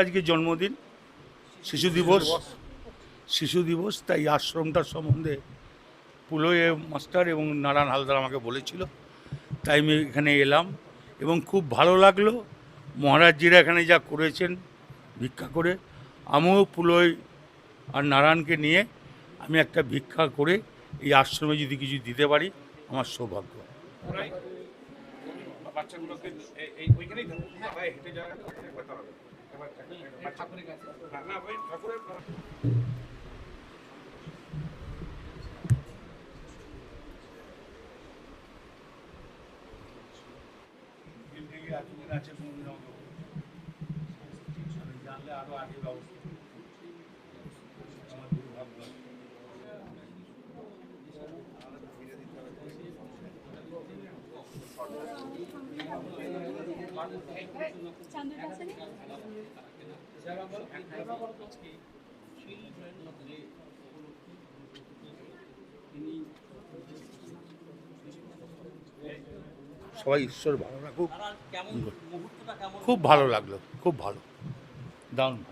আজকে জন্মদিন শিশু দিবস। শিশু দিবস তাই আশ্রমটার সম্বন্ধে পুলয়ে মাস্টার এবং নারায়ণ হালদার আমাকে বলেছিল তাই আমি এখানে এলাম এবং খুব ভালো লাগল। মহারাজজিরা এখানে যা করেছেন ভিক্ষা করে আমিও পুলয় আর নারায়ণকে নিয়ে আমি একটা ভিক্ষা করে এই আশ্রমে যদি কিছু দিতে পারি আমার সৌভাগ্য। বাচ্চাগুলোকে হেঁটে ঠাকুরের কাছে ভাই ঠাকুরের আরও আগে ব্যবস্থা আমার দুর্ভাগ্য চান্দুর কাছে নেই? সবাই ঈশ্বর ভালো রাখুক। খুব ভালো লাগল খুব ভালো। দারুণ।